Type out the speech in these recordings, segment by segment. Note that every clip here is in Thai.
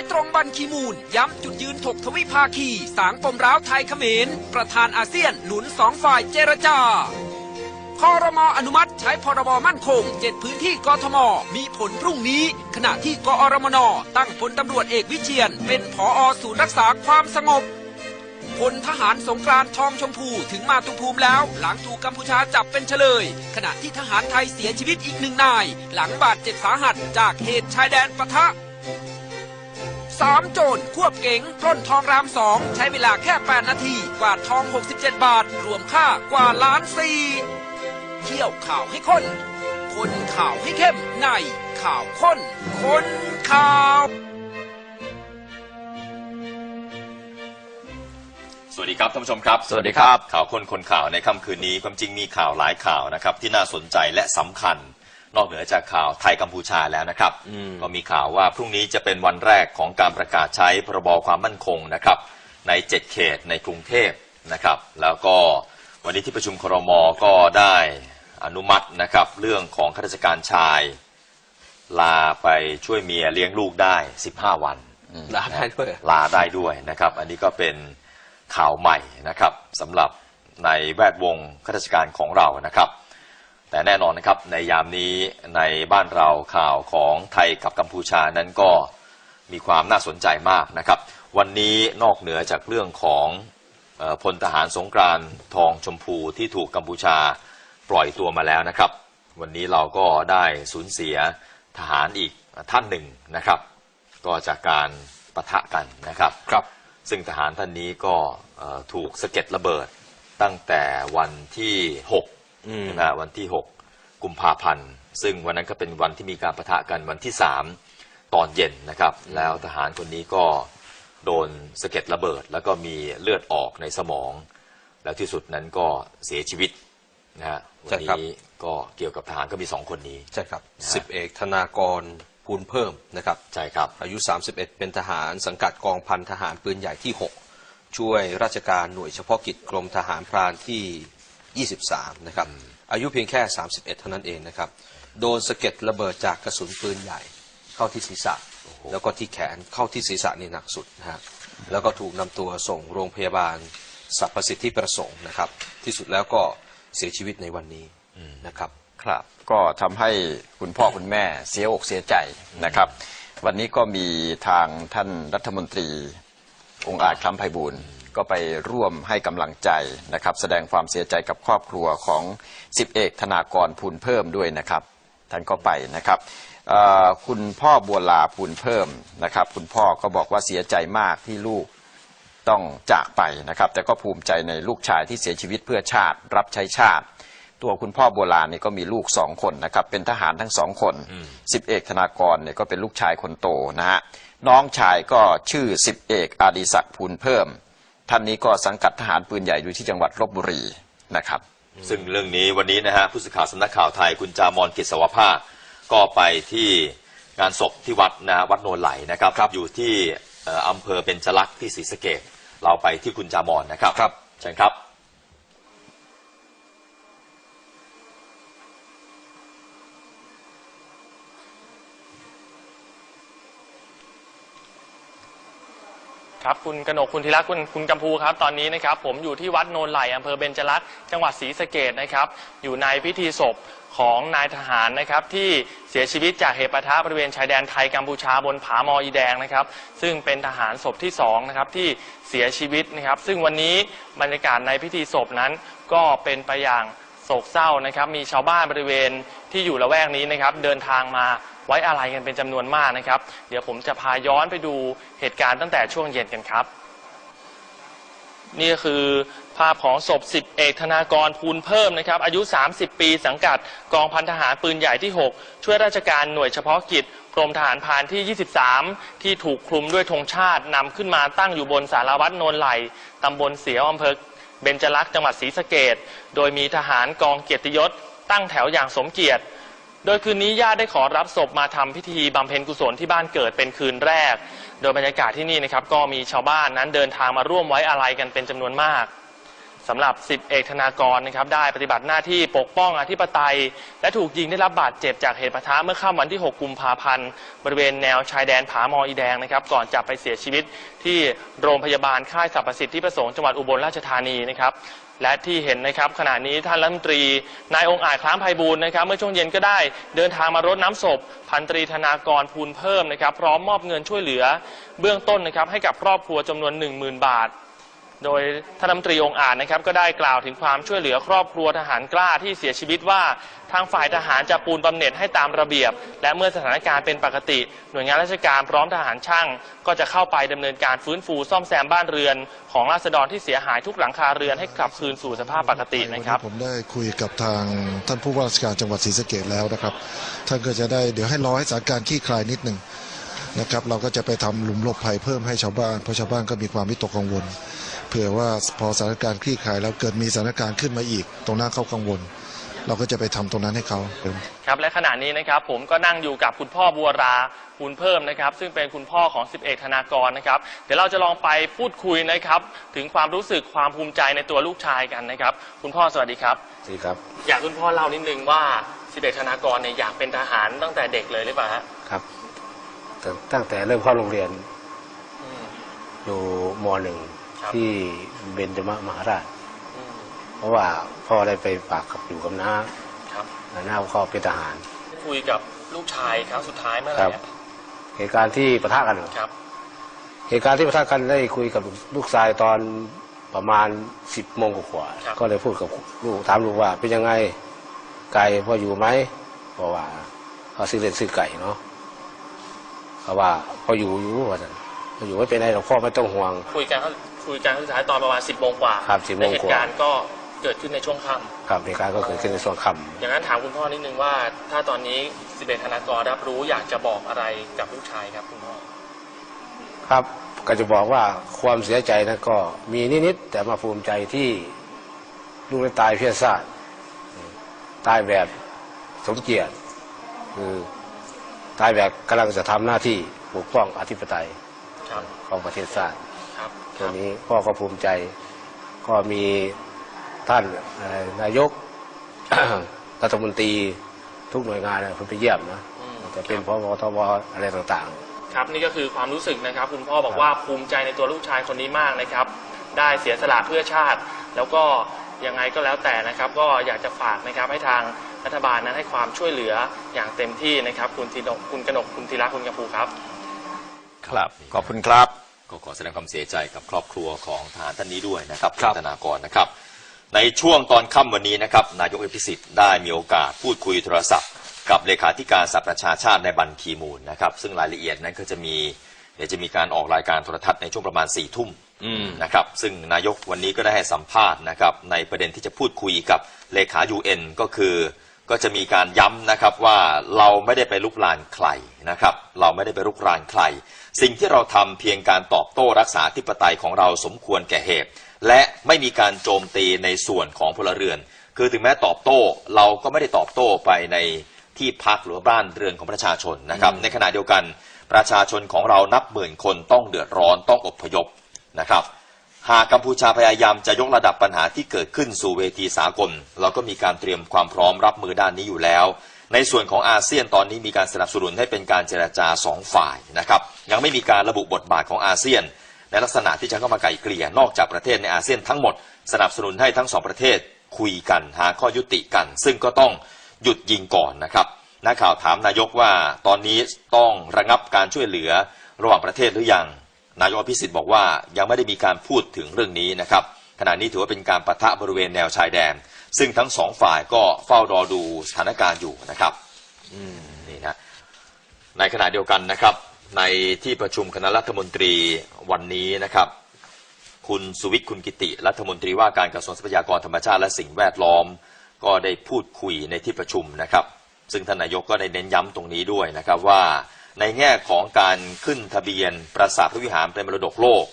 ายตรงบันคีมูล ย้ำจุดยืนถกทวิภาคี สางปมร้าวไทยเขมร ประธานอาเซียนหนุนสองฝ่ายเจรจาคอรมออนุมัติใช้พรบมั่นคงเจ็ดพื้นที่กทม มีผลพรุ่งนี้ ขณะที่กอรมนตั้งพลตำรวจเอกวิเชียน เป็นผอศูนย์รักษาความสงบพลทหารสงกรานทองชมพูถึงมาตุภูมิแล้ว หลังถูกกัมพูชาจับเป็นเฉลย ขณะที่ทหารไทยเสียชีวิตอีกหนึ่งนาย หลังบาดเจ็บสาหัสจากเหตุชายแดนปะทะ สามโจรควบเก๋งปล้นทองรามสองใช้เวลาแค่ 8 นาที กวาดทอง 67 บาท รวมค่ากว่าล้านสี่เที่ยวข่าวให้คนคนข่าวให้เข้มในข่าวค้นคนข่าว สวัสดีครับท่านผู้ชมครับ สวัสดีครับ ข่าวคนคนข่าวในค่ำคืนนี้ความจริงมีข่าวหลายข่าวนะครับที่น่าสนใจและสำคัญ นอกเหนือจากข่าวไทยกัมพูชาแล้วนะครับ ก็มีข่าวว่าพรุ่งนี้จะเป็นวันแรกของการประกาศใช้พรบความมั่นคงนะครับ ใน 7 เขตในกรุงเทพนะครับ แล้วก็วันนี้ที่ประชุมครมก็ได้อนุมัตินะครับ เรื่องของข้าราชการชาย ลาไปช่วยเมียเลี้ยงลูกได้ 15 วันลาได้ด้วยลาได้ด้วยนะครับ อันนี้ก็เป็นข่าวใหม่นะครับสำหรับในแวดวงข้าราชการของเรานะครับ แต่แน่นอนนะครับในยามนี้ในบ้านเราข่าวของไทยกับกัมพูชานั้นก็มีความน่าสนใจมากนะครับ วันนี้นอกเหนือจากเรื่องของเออพลทหารสงกรานต์ทองชมพูที่ถูกกัมพูชาปล่อยตัวมาแล้วนะครับ วันนี้เราก็ได้สูญเสียทหารอีกท่านหนึ่งนะครับ ก็จากการปะทะกันนะครับครับ ซึ่งทหารท่านนี้ก็เอ่อถูกสะเก็ดระเบิดตั้งแต่วันที่ อืม6นะวันที่ 6 กุมภาพันธ์ ซึ่งวันนั้นก็เป็นวันที่มีการประทะกันวันที่ 3 ตอนเย็นนะครับ แล้วทหารคนนี้ก็โดนสะเก็ดระเบิด แล้วก็มีเลือดออกในสมอง แล้วที่สุดนั้นก็เสียชีวิตนะฮะวัใช่ครับ นี้ก็เกี่ยวกับทหารก็มีสองคนนี้ ใช่ครับนะฮะ สิบเอกธนากรภูลเพิ่มนะครับ ใช่ครับ อายุ 31 เป็นทหารสังกัดกองพันทหารปืนใหญ่ที่ 6 ช่วยราชการหน่วยเฉพาะกิจกรมทหารพรานที่ 23 นะครับ อายุเพียงแค่ 31 เท่านั้นเองนะครับ โดนสะเก็ดระเบิดจากกระสุนปืนใหญ่เข้าที่ศีรษะ แล้วก็ที่แขนเข้าที่ศีรษะนี่หนักสุดนะฮะแล้วก็ถูกนำตัวส่งโรงพยาบาลสรรพสิทธิประสงค์นะครับ ที่สุดแล้วก็เสียชีวิตในวันนี้นะครับ ครับก็ทำให้คุณพ่อคุณแม่เสียอกเสียใจนะครับ วันนี้ก็มีทางท่านรัฐมนตรีองค์อาจคล้ำไพบูลย์ ก็ไปร่วมให้กำลังใจนะครับ แสดงความเสียใจกับครอบครัวของสิบเอกธนากรพูนเพิ่มด้วยนะครับ ท่านก็ไปนะครับเอ่อคุณพ่อบัวลาพูนเพิ่มนะครับ คุณพ่อก็บอกว่าเสียใจมากที่ลูกต้องจากไปนะครับ แต่ก็ภูมิใจในลูกชายที่เสียชีวิตเพื่อชาติ รับใช้ชาติ ตัวคุณพ่อโบราณเนี่ยก็มีลูกสองคนนะครับ เป็นทหารทั้งสองคนสิบเอกธนากรเนี่ยก็เป็นลูกชายคนโตนะฮะน้องชายก็ชื่อสิบเอกอาดิศักดิ์ภูลเพิ่ม ท่านนี้ก็สังกัดทหารปืนใหญ่อยู่ที่จังหวัดลบบุรีนะครับ ซึ่งเรื่องนี้วันนี้นะฮะผู้สื่อข่าวสำนักข่าวไทยคุณจามอนกิจสวภาคก็ไปที่งานศพที่วัดนะวัดโนนไหลนะครับครับอยู่ที่เอ่ออำเภอเบญจลักษณ์ที่ศรีสะเกดเราไปที่คุณจามอนนะครับครับเชิญครับ ครับคุณกนกคุณธีระคุณคุณกัมพูครับตอนนี้นะครับ ผมอยู่ที่วัดโนนไหลอำเภอเบญจรักษ์จังหวัดศรีสะเกดนะครับ อยู่ในพิธีศพของนายทหารนะครับที่เสียชีวิตจากเหตุปะทะบริเวณชายแดนไทยกัมพูชาบนผามออีแดงนะครับ ซึ่งเป็นทหารศพที่สองนะครับที่เสียชีวิตนะครับ ซึ่งวันนี้บรรยากาศในพิธีศพนั้นก็เป็นไปอย่างโศกเศร้านะครับ มีชาวบ้านบริเวณที่อยู่ละแวกนี้นะครับ เดินทางมา ไว้อาลัยกันเป็นจำนวนมากนะครับ เดี๋ยวผมจะพาย้อนไปดูเหตุการณ์ตั้งแต่ช่วงเย็นกันครับ นี่ก็คือภาพของศพสิบเอกธนากรภูลเพิ่มนะครับ อายุ 30 ปีสังกัดกองพันทหารปืนใหญ่ที่ 6 ช่วยราชการหน่วยเฉพาะกิจกรมทหารพานที่ 23 ที่ถูกคลุมด้วยธงชาตินำขึ้นมาตั้งอยู่บนสารวัตรโนนไหลตำบลเสียวอำเภอเบญจลักษณ์จังหวัดศรีสะเกดโดยมีทหารกองเกียรติยศตั้งแถวอย่างสมเกียรติ โดยคืนนี้ญาติได้ขอรับศพมาทำพิธีบำเพ็ญกุศลที่บ้านเกิดเป็นคืนแรก โดยบรรยากาศที่นี่นะครับก็มีชาวบ้านนั้นเดินทางมาร่วมไว้อาลัยกันเป็นจำนวนมากสสำหรับสิบเอกธนากรนะครับได้ปฏิบัติหน้าที่ปกป้องอธิปไตย และถูกยิงได้รับบาดเจ็บจากเหตุปะทะเมื่อค่ำวันที่ 6 กุมภาพันธ์ บริเวณแนวชายแดนผามออีแดงนะครับก่อนจะไปเสียชีวิตที่โรงพยาบาลค่ายสรรพสิทธิประสงค์จังหวัดอุบลราชธานีนะครับ และที่เห็นนะครับขณะนี้ท่านรัฐมนตรีนายองค์อาจคล้ามไพบูลนะครับ เมื่อช่วงเย็นก็ได้เดินทางมารดน้ำศพ พันตรีธนากรภูลเพิ่มนะครับ พร้อมมอบเงินช่วยเหลือ เบื้องต้นนะครับให้กับครอบครัวจำนวน 10,000 บาท โดยท่านรัฐมนตรีองค์อาจนะครับก็ได้กล่าวถึงความช่วยเหลือครอบครัวทหารกล้าที่เสียชีวิตว่า ทางฝ่ายทหารจะปูนบำเหน็จให้ตามระเบียบ และเมื่อสถานการณ์เป็นปกติ หน่วยงานราชการพร้อมทหารช่าง ก็จะเข้าไปดำเนินการฟื้นฟูซ่อมแซมบ้านเรือน ของราษฎรที่เสียหายทุกหลังคาเรือนให้กลับคืนสู่สภาพปกตินะครับ ผมได้คุยกับทางท่านผู้ว่าราชการจังหวัดศรีสะเกดแล้วนะครับท่านก็จะได้เดี๋ยวให้รอให้สถานการณ์คลี่คลายนิดหนึ่ง นะครับเราก็จะไปทำหลุมหลบภัยเพิ่มให้ชาวบ้านเพราะชาวบ้านก็มีความวิตกกังวลเผื่อว่าพอสถานการณ์คลี่คลายแล้วเกิดมีสถานการณ์ขึ้นมาอีก ตรงหน้าเขากังวล เราก็จะไปทำตรงนั้นให้เขาครับและขณะนี้นะครับผมก็นั่งอยู่กับคุณพ่อบัวราภูลเพิ่มนะครับ ซึ่งเป็นคุณพ่อของสิบเอกธนากรนะครับ เดี๋ยวเราจะลองไปพูดคุยนะครับ ถึงความรู้สึกความภูมิใจในตัวลูกชายกันนะครับ คุณพ่อสวัสดีครับสวัสดีครับ อยากคุณพ่อเล่านิดนึงว่าสิบเอกธนากรเนี่ยอยากเป็นทหารตั้งแต่เด็กเลยหรือเปล่าฮะครับ ตั้งตั้งแต่เริ่มเข้าโรงเรียนอืมอยู่มหนึ่งครับที่เบญจมมหาราชอืมเพราะว่าพ่อได้ไปฝากกับอยู่กับน้าครับน้าพ่อเป็นทหาร คุยกับลูกชายครั้งสุดท้ายเมื่อไหร่ครับอะเหตุการณ์ที่ปะทะกันครับ เหตุการณ์ที่ปะทะกันได้คุยกับลูกชายตอนประมาณสิบโมงกว่าๆก็เลยพูดกับลูกถามลูกว่าเป็นยังไงไก่พ่ออยู่ไหมเพราะว่าเขาซื้อเล่นซื้อไก่เนาะ เขาว่าพ่ออยู่อยู่ว่าซั่นพ่ออยู่ไม่เป็นไรหรอกพ่อไม่ต้องห่วง คุยกันคุยกันครั้งสุดท้ายตอนประมาณสิบโมงกว่าครับ10โมงกว่า และเหตุการณ์ก็เกิดขึ้นในช่วงค่ำครับเหตุการณ์ก็เกิดขึ้นในช่วงค่ำ อย่างนั้นถามคุณพ่อนิดนึงว่า ถ้าตอนนี้สิบเอ็ดธนากรรับรู้อยากจะบอกอะไรกับลูกชายครับคุณพ่อครับก็จะบอกว่าความเสียใจนะก็มีนิดๆแต่มาภูมิใจที่ลูกได้ตายเพื่อชาติตายแบบสมเกียรติคือ ตายแบบกำลังจะทำหน้าที่ปกป้องอธิปไตยครับของประเทศชาติครับตัวนี้พ่อก็ภูมิใจ ก็มีท่านเอ่อนายกรัฐมนตรีทุกหน่วยงานเนี่ยคนไปเยี่ยมนะอืมจะเป็นพบทบอะไรต่างๆ ครับนี่ก็คือความรู้สึกนะครับ คุณพ่อบอกว่าภูมิใจในตัวลูกชายคนนี้มากนะครับ ได้เสียสละเพื่อชาติ แล้วก็ยังไงก็แล้วแต่นะครับ ก็อยากจะฝากนะครับให้ทาง รัฐบาลนั้นให้ความช่วยเหลืออย่างเต็มที่นะครับ คุณธีนกคุณกนกคุณธีระคุณกำพูครับ ครับ ขอบคุณครับ ก็ขอแสดงความเสียใจกับครอบครัวของทหารท่านนี้ด้วยนะครับครับธนากรนะครับ ในช่วงตอนค่ำวันนี้นะครับ นายกเอพิสิทธิ์ได้มีโอกาสพูดคุยโทรศัพท์ กับเลขาธิการสหประชาชาติในบันคีมูลนะครับ ซึ่งรายละเอียดนั้นก็จะมีเดี๋ยวจะมีการออกรายการโทรทัศน์ในช่วงประมาณ4ี่ทุ่มอืมนะครับ ซึ่งนายกวันนี้ก็ได้ให้สัมภาษณ์นะครับในประเด็นที่จะพูดคุยกับเลขา UN ก็คือ ก็จะมีการย้ำนะครับว่าเราไม่ได้ไปลุกลานใครนะครับ เราไม่ได้ไปลุกรานใคร สิ่งที่เราทำเพียงการตอบโต้รักษาธิปไตยของเราสมควรแก่เหตุ และไม่มีการโจมตีในส่วนของพลเรือน คือถึงแม้ตอบโต้เราก็ไม่ได้ตอบโต้ไปในที่พักหรือบ้านเรือนของประชาชนนะครับ ในขณะเดียวกันประชาชนของเรานับหมื่นคนต้องเดือดร้อนต้องอพยพนะครับ หากกัมพูชาพยายามจะยกระดับปัญหาที่เกิดขึ้นสู่เวทีสากล เราก็มีการเตรียมความพร้อมรับมือด้านนี้อยู่แล้ว ในส่วนของอาเซียนตอนนี้มีการสนับสนุนให้เป็นการเจรจาสองฝ่ายนะครับยังไม่มีการระบุบทบาทของอาเซียน ในลักษณะที่จะเข้ามาไกลเกลี่ยนอกจากประเทศในอาเซียนทั้งหมด สนับสนุนให้ทั้งสองประเทศ คุยกันหาข้อยุติกัน ซึ่งก็ต้องหยุดยิงก่อนนะครับนักข่าวถามนายกว่าตอนนี้ต้องระงับการช่วยเหลือระหว่างประเทศหรือยัง นายกอภิสิทธิ์บอกว่ายังไม่ได้มีการพูดถึงเรื่องนี้นะครับขณะนี้ถือว่าเป็นการปะทะบริเวณแนวชายแดน ซึ่งทั้งสองฝ่ายก็เฝ้ารอดูสถานการณ์อยู่นะครับนี่นะในขณะเดียวกันนะครับ ในที่ประชุมคณะรัฐมนตรีวันนี้นะครับ คุณสุวิทย์คุณกิติรัฐมนตรีว่าการกระทรวงทรัพยากรธรรมชาติและสิ่งแวดล้อม ก็ได้พูดคุยในที่ประชุมนะครับ ซึ่งท่านนายกก็ได้เน้นย้ำตรงนี้ด้วยนะครับว่า ในแง่ของการขึ้นทะเบียนปราสาทพระวิหารเป็นมรดกโลก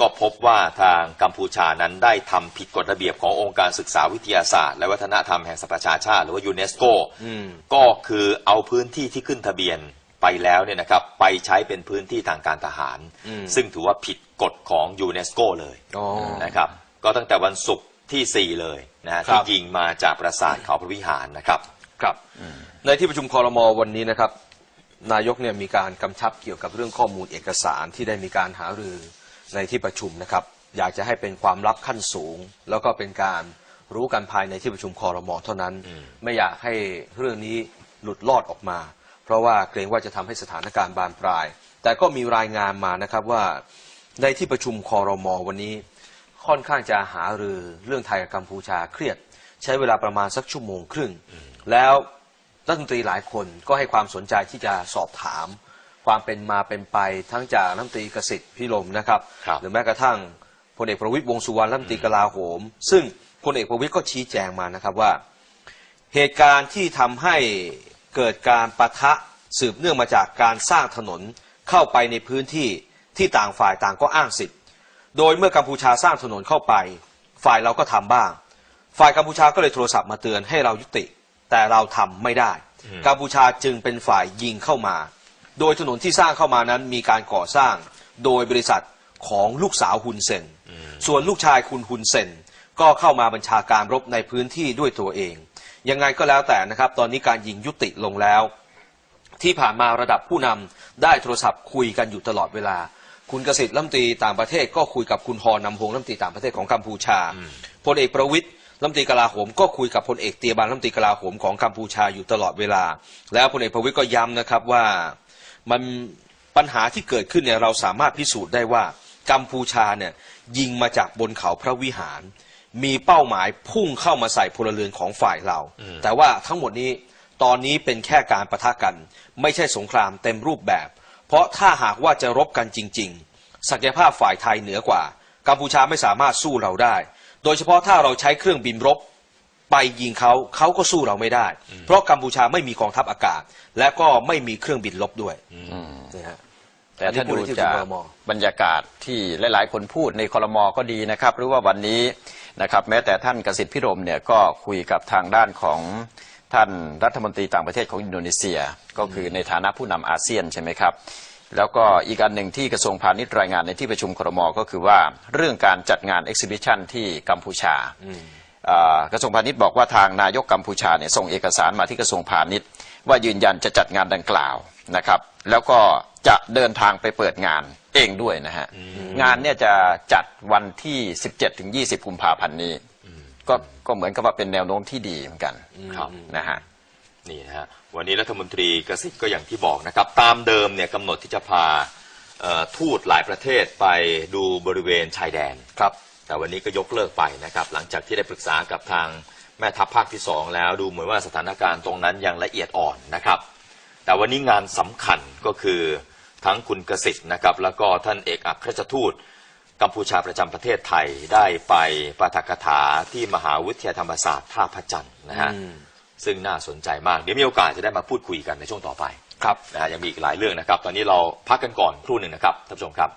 ก็พบว่าทางกัมพูชานั้นได้ทำผิดกฎระเบียบขององค์การศึกษาวิทยาศาสตร์ และวัฒนธรรมแห่งสหประชาชาติ หรือว่ายูเนสโกอืมก็คือเอาพื้นที่ที่ขึ้นทะเบียนไปแล้วเนี่ยนะครับไปใช้เป็นพื้นที่ทางการทหารอืมซึ่งถือว่าผิดกฎของยูเนสโกเลยอ๋อนะครับก็ตั้งแต่วันศุกร์ที่ 4 เลยนะฮะครัที่บยิงมาจากปราสาทเขาพระวิหารนะครับครับในที่ประชุมคอรมอวันนี้นะครับ นายกเนี่ยมีการกำชับเกี่ยวกับเรื่องข้อมูลเอกสารที่ได้มีการหารือในที่ประชุมนะครับ อยากจะให้เป็นความลับขั้นสูง แล้วก็เป็นการรู้กันภายในที่ประชุมคอรมอเท่านั้น ไม่อยากให้เรื่องนี้หลุดลอดออกมา เพราะว่าเกรงว่าจะทำให้สถานการณ์บานปลาย แต่ก็มีรายงานมานะครับว่าในที่ประชุมคอรมอวันนี้ ค่อนข้างจะหารือเรื่องไทยกับกัมพูชาเครียด ใช้เวลาประมาณสักชั่วโมงครึ่ง แล้ว รัฐมนตรีหลายคนก็ให้ความสนใจที่จะสอบถาม ความเป็นมาเป็นไปทั้งจากรัฐมนตรีกสิทธิ์พิรมนะครับครับ หรือแม้กระทั่งพลเอกประวิตยวงษ์สุวรรณรัฐมนตรีกลาโหม ซึ่งพลเอกประวิตยก็ชี้แจงมานะครับว่า เหตุการณ์ที่ทำให้เกิดการปะทะสืบเนื่องมาจากการสร้างถนนเข้าไปในพื้นที่ที่ต่างฝ่ายต่างก็อ้างสิทธิ์ โดยเมื่อกัมพูชาสร้างถนนเข้าไป ฝ่ายเราก็ทำบ้าง ฝ่ายกัมพูชาก็เลยโทรศัพท์มาเตือนให้เรายุติ แต่เราทำไม่ได้ กัมพูชาจึงเป็นฝ่ายยิงเข้ามา โดยถนนที่สร้างเข้ามานั้นมีการก่อสร้างโดยบริษัทของลูกสาวฮุนเซน ส่วนลูกชายคุณฮุนเซนก็เข้ามาบัญชาการรบในพื้นที่ด้วยตัวเอง ยังไงก็แล้วแต่นะครับ ตอนนี้การยิงยุติลงแล้ว ที่ผ่านมาระดับผู้นำได้โทรศัพท์คุยกันอยู่ตลอดเวลา คุณกสิทธิ์รัฐมนตรีต่างประเทศก็คุยกับคุณฮอนำพงษ์รัฐมนตรีต่างประเทศของกัมพูชาพลเอกประวิตย รัฐมนตรีกลาโหมก็คุยกับพลเอกเตียบันรัฐมนตรีกลาโหมของกัมพูชาอยู่ตลอดเวลา แล้วพลเอกประวิตยก็ย้ำนะครับว่ามันปัญหาที่เกิดขึ้นเนี่ยเราสามารถพิสูจน์ได้ว่ากัมพูชาเนี่ยยิงมาจากบนเขาพระวิหาร มีเป้าหมายพุ่งเข้ามาใส่พลเรือนของฝ่ายเรา แต่ว่าทั้งหมดนี้ตอนนี้เป็นแค่การประทะกัน ไม่ใช่สงครามเต็มรูปแบบ เพราะถ้าหากว่าจะรบกันจริง ๆ ศักยภาพฝ่ายไทยเหนือกว่า กัมพูชาไม่สามารถสู้เราได้ โดยเฉพาะถ้าเราใช้เครื่องบินรบไปยิงเขาเขาก็สู้เราไม่ได้ เพราะกัมพูชาไม่มีกองทัพอากาศ และก็ไม่มีเครื่องบินรบด้วยนี่ฮะแต่ถ้าอันนี้พูดูดในที่จากครมบรรยากาศที่หลาย ๆ คนพูดในคอรมอก็ดีนะครับ หรือว่าวันนี้นะครับ แม้แต่ท่านกสิทธิ์พิรมเนี่ยก็คุยกับทางด้านของท่านรัฐมนตรีต่างประเทศของอินโดนีเซีย ก็คือในฐานะผู้นำอาเซียนใช่ไหมครับ แล้วก็อีกอันหนึ่งที่กระทรวงพาณิชย์รายงานในที่ประชุมครมก็คือว่าเรื่องการจัดงานเอ็กซิบิชันที่กัมพูชาอ่ากระทรวงพาณิชย์บอกว่าทางนายกกัมพูชาเนี่ยส่งเอกสารมาที่กระทรวงพาณิชย์ ว่ายืนยันจะจัดงานดังกล่าวนะครับ แล้วก็จะเดินทางไปเปิดงานเองด้วยนะฮะงานเนี่ยจะจัดวันที่ 17ถึง20กุมภาพันธ์นี้ก็ก็เหมือนกับว่าเป็นแนวโน้มที่ดีเหมือนกันครับนะฮะ นี่นะฮะวันนี้รัฐมนตรีกสิทธิ์ก็อย่างที่บอกนะครับ ตามเดิมเนี่ยกำหนดที่จะพาเอ่อทูตหลายประเทศไปดูบริเวณชายแดนครับ แต่วันนี้ก็ยกเลิกไปนะครับ หลังจากที่ได้ปรึกษากับทางแม่ทัพภาคที่สองแล้วดูเหมือนว่าสถานการณ์ตรงนั้นยังละเอียดอ่อนนะครับ แต่วันนี้งานสำคัญก็คือทั้งคุณกสิทธิ์นะครับ แล้วก็ท่านเอกอัครราชทูต กัมพูชาประจำประเทศไทยได้ไปปาฐกถาที่มหาวิทยาลัยธรรมศาสตร์ท่าพระจันทร์นะฮะ อืม ซึ่งน่าสนใจมากเดี๋ยวมีโอกาสจะได้มาพูดคุยกันในช่วงต่อไปครับนะฮะยังมีอีกหลายเรื่องนะครับ ตอนนี้เราพักกันก่อนครู่หนึ่งนะครับท่านผู้ชมครับ